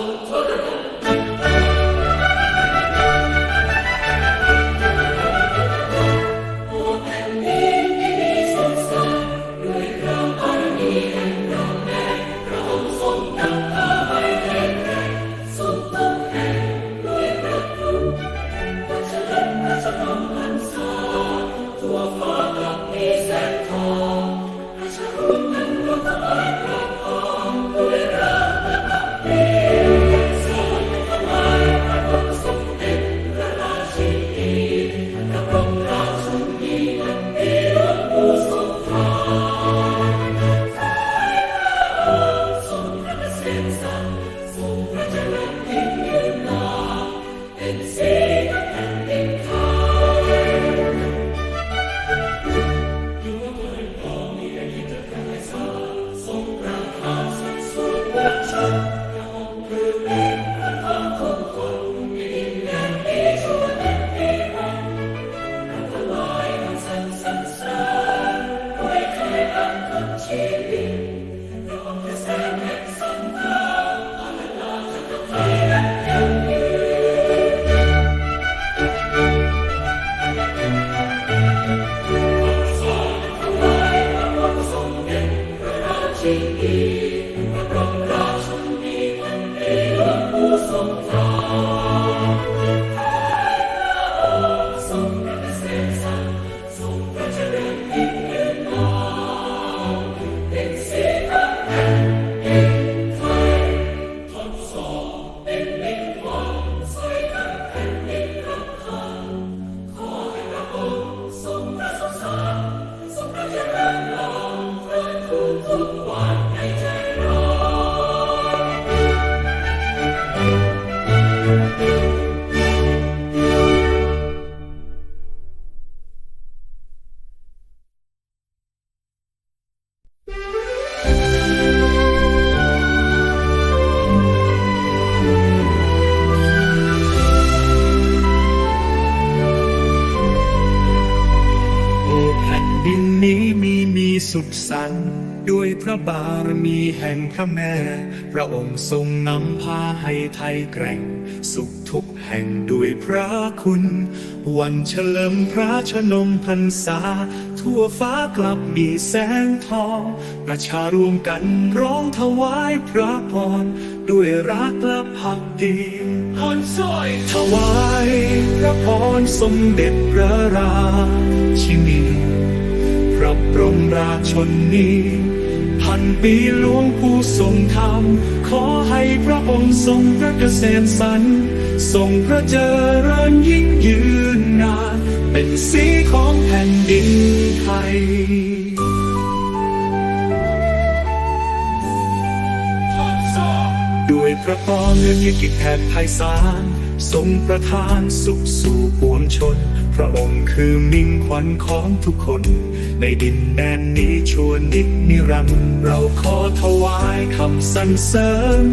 โระแม่ พระองค์ทรงนำพาให้ไทยแกร่ง สุขทุกแห่งด้วยพระคุณ วันเฉลิมพระชนมพรรษา ทั่วฟ้ากลับมีแสงทอง ประชารวมกันร้องถวายพระพร ด้วยรักและพักดีพรสอยถวายพระพรสมเด็จพระราชินี พระบรมราชนนี พันปีหลวงผู้ทรงธรรม ขอให้พระองค์ทรงพระเกษมสันทรงพระเจริญยิ่งยืนนาน เป็นสีของแผ่นดินไทยด้วยพระปองเงินยกิจแผ่นไพศาลทรงประทานสุขสู่ปวงชน ระองค์คือมิ่งขวัญของทุกคน ในดินแดนนี้ชวนิจนิรันดร์เราขอถวายคำสรรเสริญ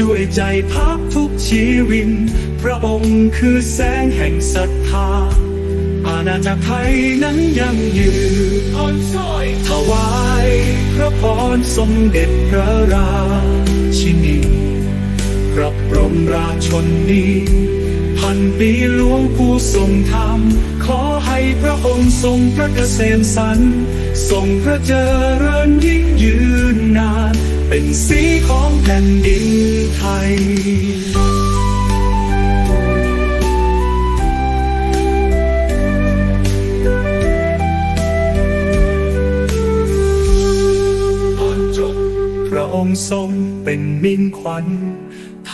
ด้วยใจพักทุกชีวิน พระองค์คือแสงแห่งศรัทธา อาณาจักรไทยนั้นยังยืนพรสอยถวายพระพรสมเด็จพระราชินีพระบรมราชชน นีพันปีหลวงผู้ทรงธรรม ขอให้พระองค์ทรงพระเกษมสันทรงพระเจริญยิ่งยืนนาน เป็นสีของแผ่นดินไทยตอนจบพระองค์ทรงเป็นมิ่งขวัญ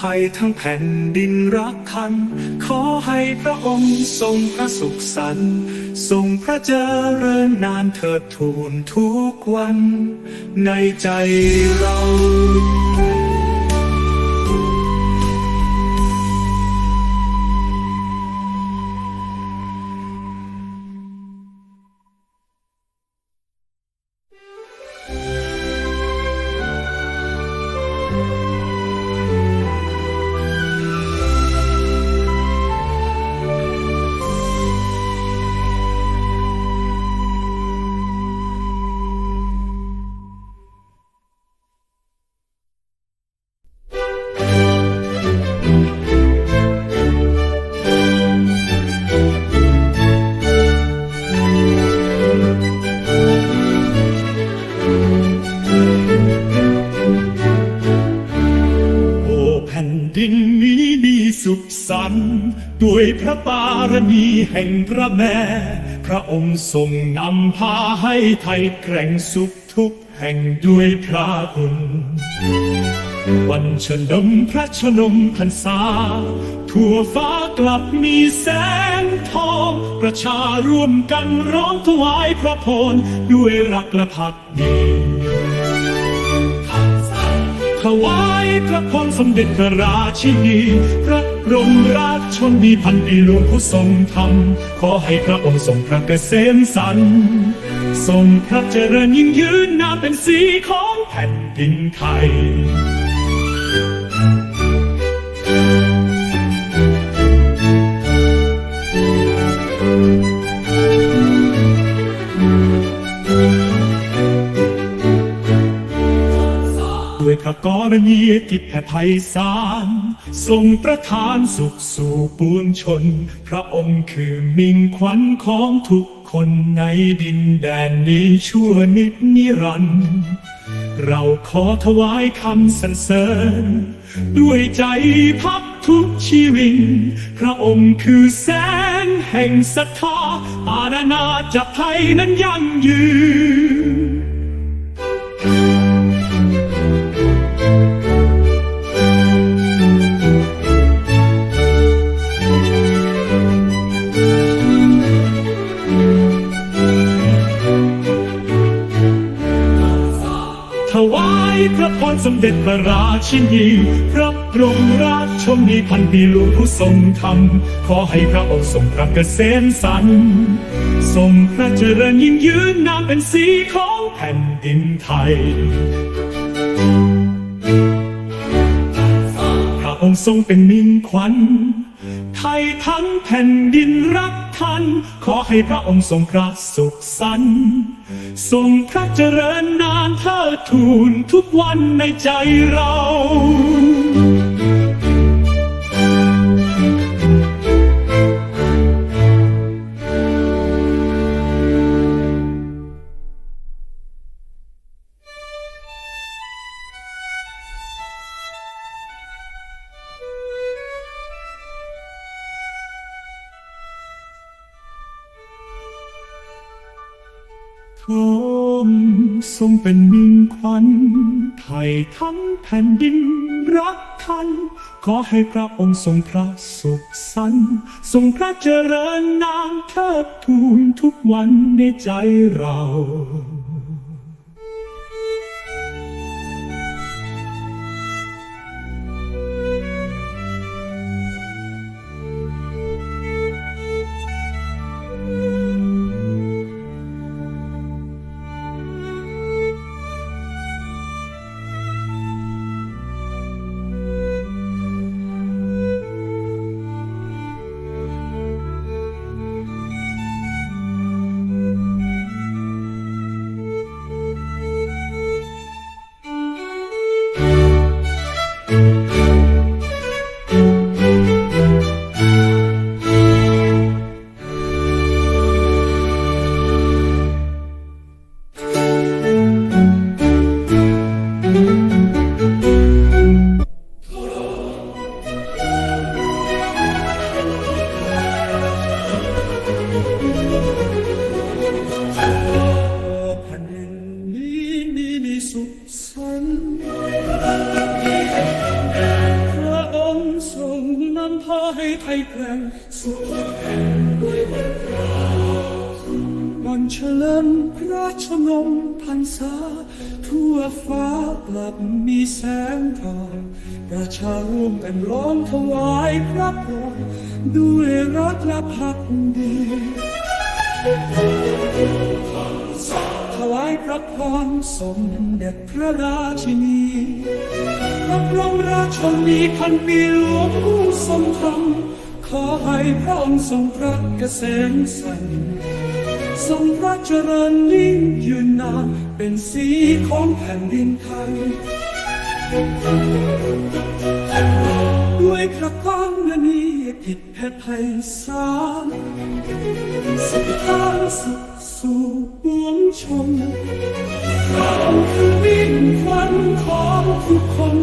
ไทยทั้งแผ่นดินรักคัน ขอให้พระองค์ทรงพระสุขสันต์ทรงพระเจริญนานเถิดทูลทุกวัน ในใจเรา แห่งพระแม่ พระองค์ทรงนำพาให้ไทยแกร่งสุขทุกแห่งด้วยพระคุณวันเฉลิมพระชนมพรรษา ทั่วฟ้ากลับมีแสงทอง ประชาร่วมกันร้องถวายพระพรด้วยรักและพักดี ถวายพระพรสมเด็จพระราชินี พระบรมราชชนมีพันปีหลวงผู้ทรงธรรม ขอให้พระองค์ทรงพระเกษมสันทรงพระเจริญยิ่งยืนนามเป็นสีของแผ่นดินไทย ระกรณียกิจแผ่ไพศาลทรงประทานสุขสู่ปวงชน พระองค์คือมิ่งขวัญของทุกคนในดินแดนนี้ชั่วนิดนิรันดร์เราขอถวายคำสรรเสริญ ด้วยใจพักทุกชีวิตพระองค์คือแสงแห่งศรัทธาอาณาจักรไทยนั้นยั่งยืน พรสมเด็จพระราชินีพระบรมราชชนนีพันปีหลวงผู้ทรงธรรม ขอให้พระองค์ทรงพระเกษมสันต์ทรงพระเจริญยิ่งยืนนามเป็นสีของแผ่นดินไทยพระองค์ทรงเป็นมิ่งขวัญ ไทยทั้งแผ่นดินรักท่าน ขอให้พระองค์ทรงพระสุขสันต์ทรงพระเจริญนานเทิดทูนทุกวันในใจเราัน ไทยทั้งแผ่นดินรักท่านขอให้พระองค์ทรงพระสุขสันต์ทรงพระเจริญนามเทิดทูนทุกวันในใจเรา เฉลิมพระชนมพรรษา ทั่วฟ้ากลับมีแสงทองประชาร่วมกันร้องถวายพระพรด้วยรักและพักดีถวายพระพรสมเด็จพระราชินีพระบรมราชชนีพันปีหลวงผู้ทรงธรรมขอให้พระองค์ทรงพระเกษมสัน ทรงพระเจริญยิ่งยืนนานเป็นสีของแผ่นดินไทย ด้วยพระกรณียกิจแพทย์ไพศาลสุขทานสุขสู่ปวงชนเราคือมิ่งขวัญของทุกคน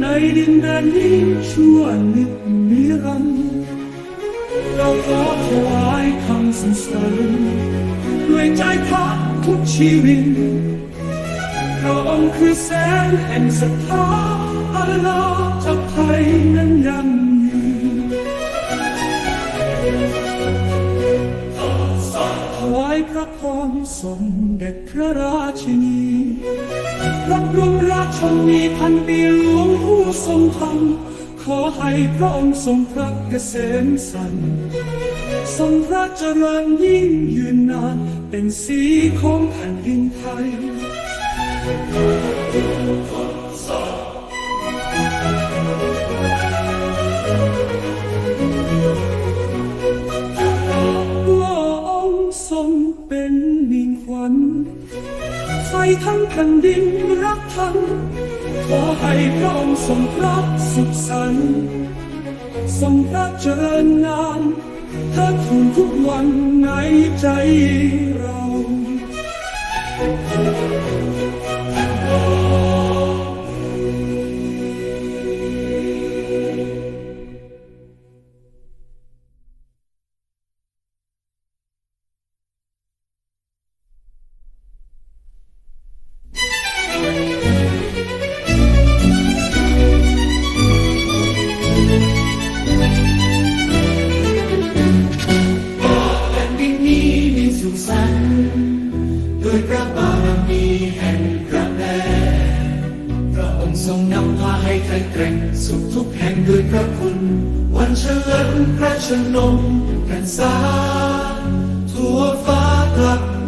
ในดินแดนนี้ชั่วนิดนิรันดร์เราขอถวายคำ สรรเสริญด้วยใจพักทุกชีวิตพระองค์คือแสงแห่งศรัทธาอาลาจากไทยนั้นยังยืนถวายพระพรสมเด็จพระราชินีรับรองราชชนนีพันปีหลวงผู้ทรงธรรมขอให้พระองค์ทรงพระเกษมสันต์ ทรงพระเจริญยิ่งยืนนาน เป็นสีของแผ่นดินไทยว่าองค์ทรงเป็นมิ่งขวัญใส่ทั้งแผ่นดินรักท่านขอให้พระองค์ทรงพระสุขสันต์ทรงพระเจริญงาม ทัดทูนทุกวันในใจเรา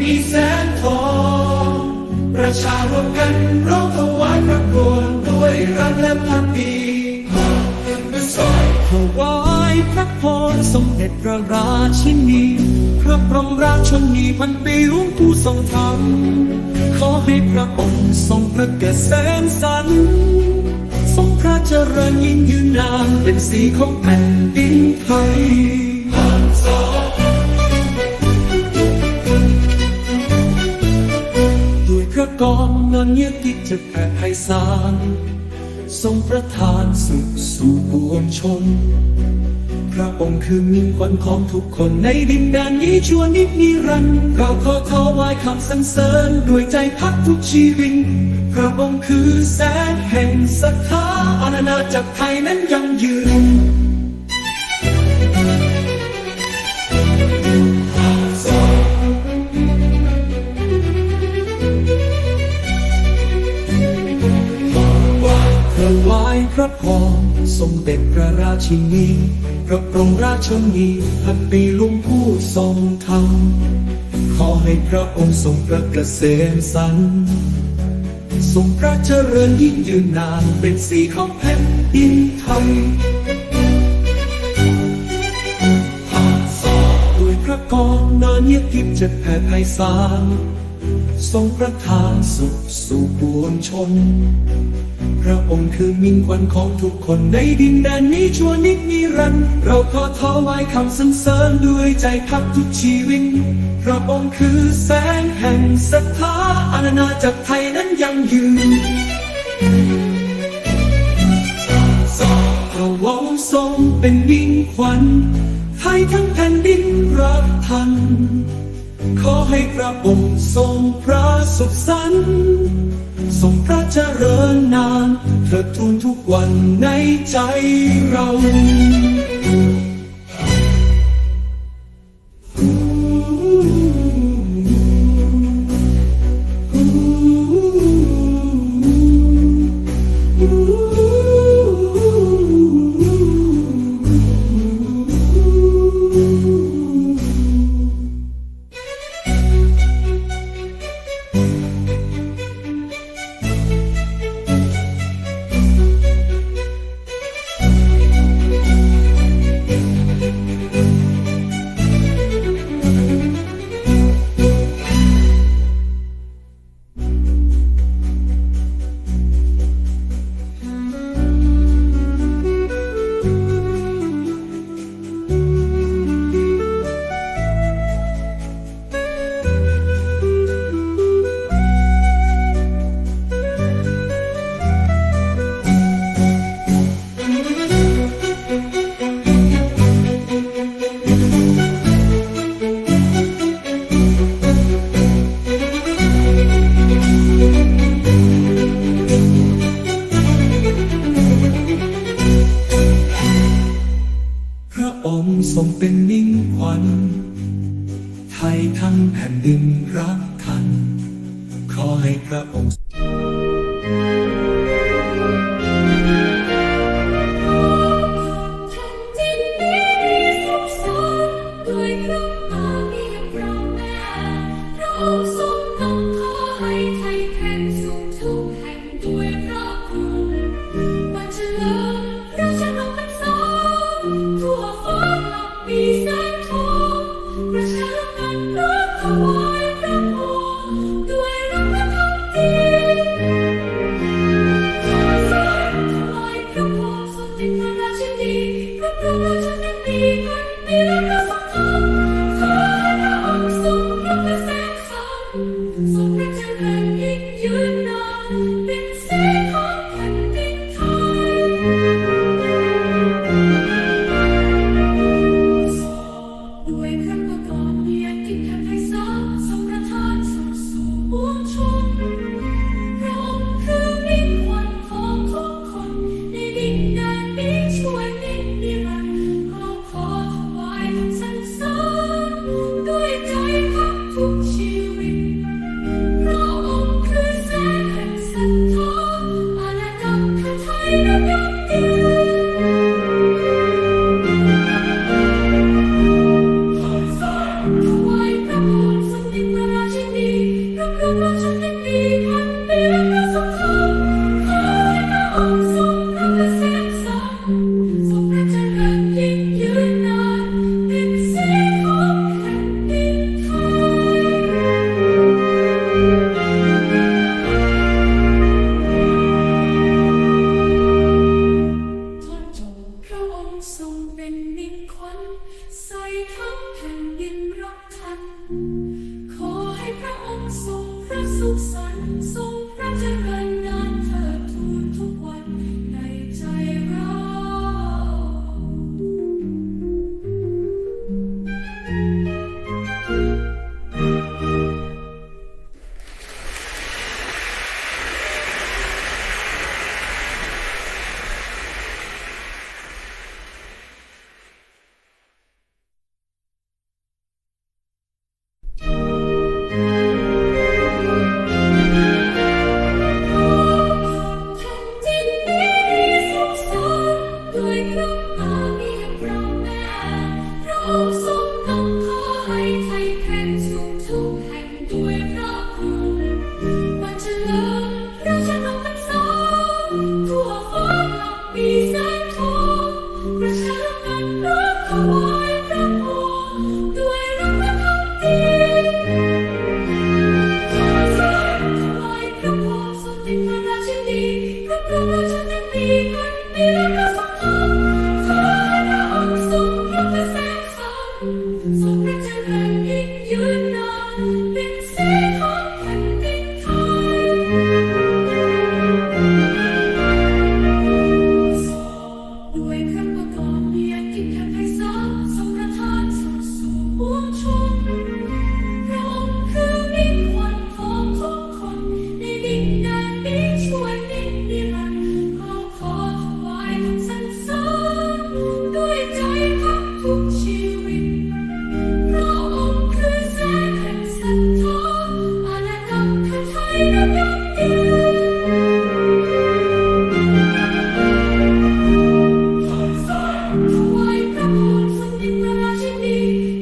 มีแสงทอง ประชารวมกันร้องถวายพระโกรด้วยรักและพักดีสอยถวายพระพรสมเด็จพระราชินีพระบรมราชนีพันปีหลวงผู้ทรงธรรมขอให้พระองค์ทรงพระเกษมสันทรงพระเจริญยิ่งยืนนานเป็นสีของแผ่นดินไทย ด้วยพระกรเงินเยียกิจจะแผ่ไพศาลทรงประทานสุขสู่ปวงชน พระองค์คือมิ่งขวัญของทุกคนในดินแดนนี้ชั่วนิดนิรันดร์เราขอถวายคำสรรเสริญด้วยใจพักทุกชีวิตพระองค์คือแสงแห่งศรัทธาอาณาจักรไทยนั้นยังยืนายพระพรสมเด็จพระราชินีพระบรมราชนีพันปีลุงผู้ทรงธรรม ขอให้พระองค์ทรงพระเกษมสันทรงพระเจริญยิ่งยืนนานเป็นสีของแผ่นดินไทยอาสาด้วยพระกรเนินเยียบกิบจะแผ่ไพศาลทรงประทานสุขสู่ปวงชน พระองค์คือมิ่งขวัญของทุกคนในดินแดนนี้ชั่วนิดนิรันดร์เราขอถวายคำสรรเสริญด้วยใจพักทุกชีวิตพระองค์คือแสงแห่งศรัทธาอาณาจักรไทยนั้นยังยืนพระองทรงเป็นมิ่งขวัญให้ทั้งแผ่นดินรักท่านขอให้พระองค์ทรงพระสุขสันต์ ทรงพระเจริญนานเถิดทูลทุกวันในใจเรา พ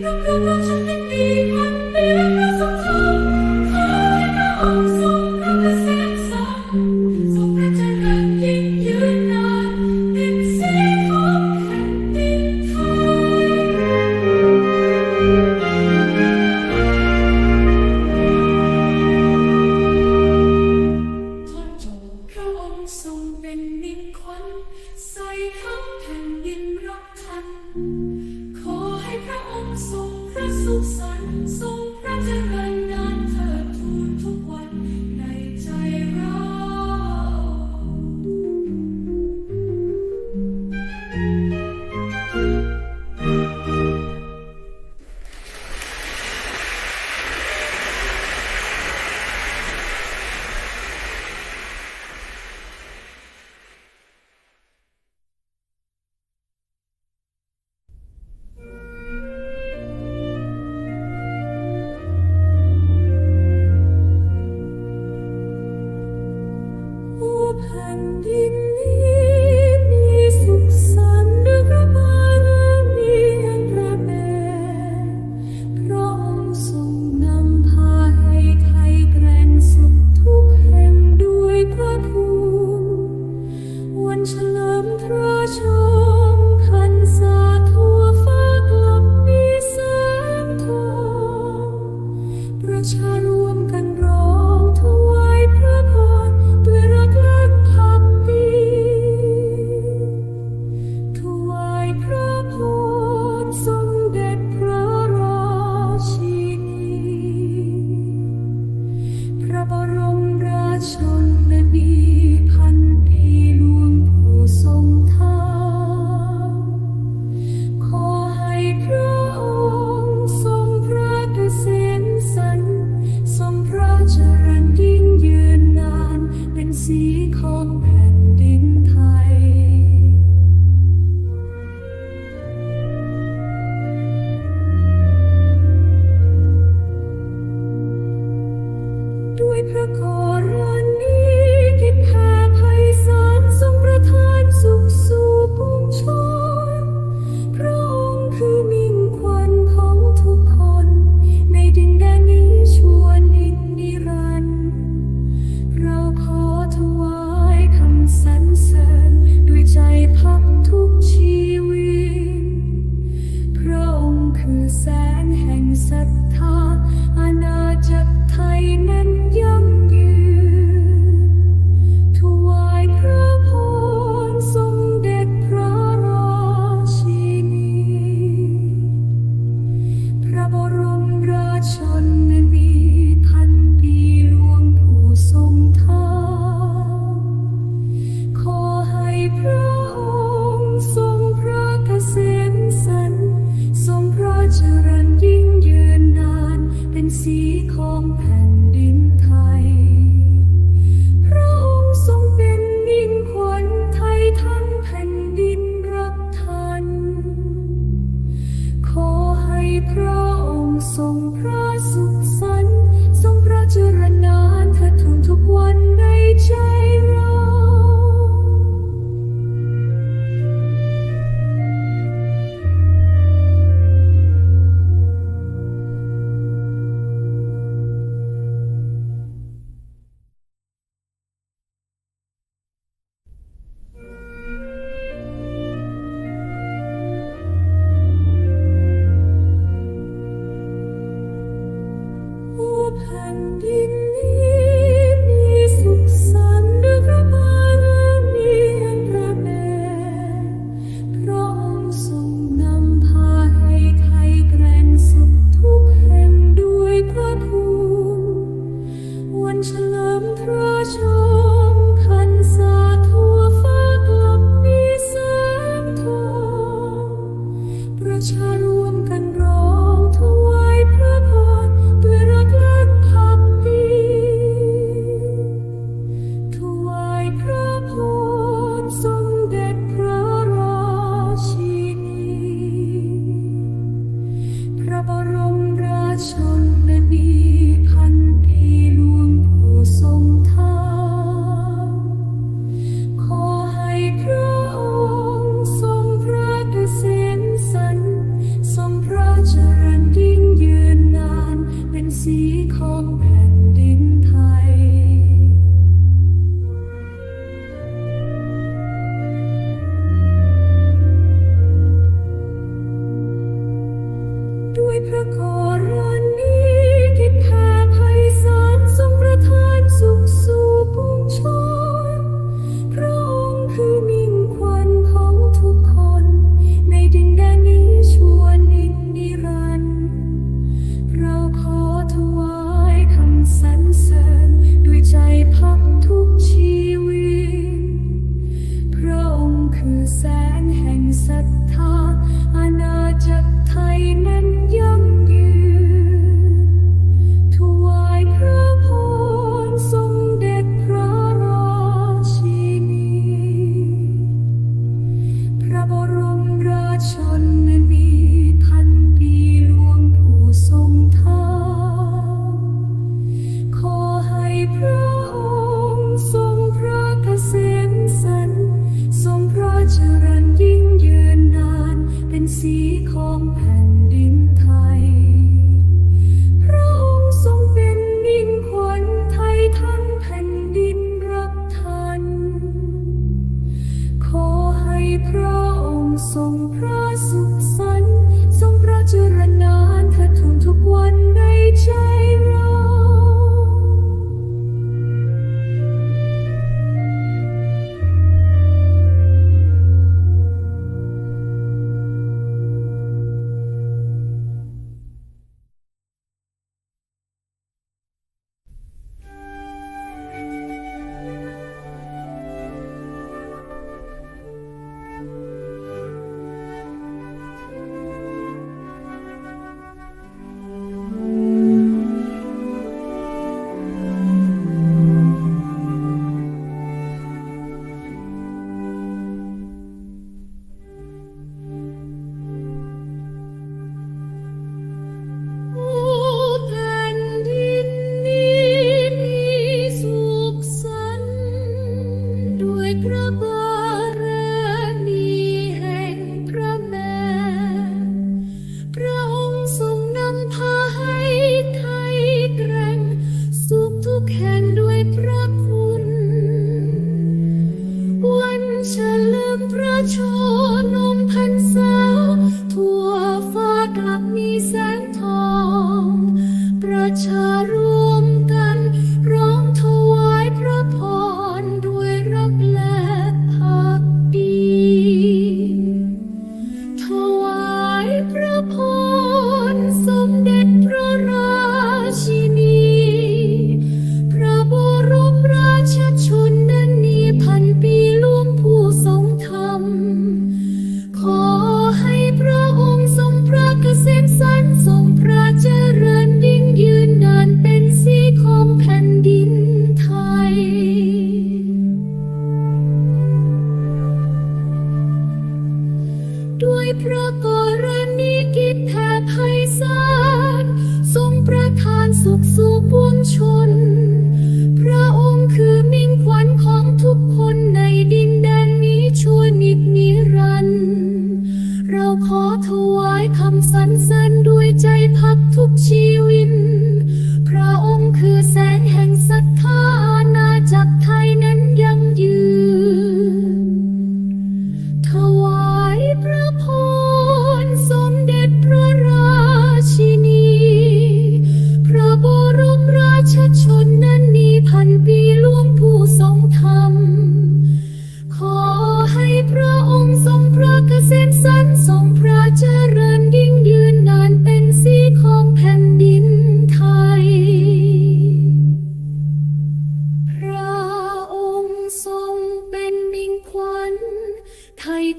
Mm-hmm. พระกรณีกิจแผ่ไพศาลทรงประทานสุขสู่ปวงชน พระองค์คือมิ่งขวัญของทุกคนในดินแดนนี้ชั่วนิดนิรันดร์เราขอถวายคำสรรเสริญด้วยใจพักทุกชีวิต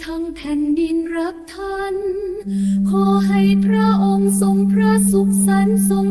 ทั้งแผ่นดินรับท่าน ขอให้พระองค์ทรงพระสุขสันต์ทรง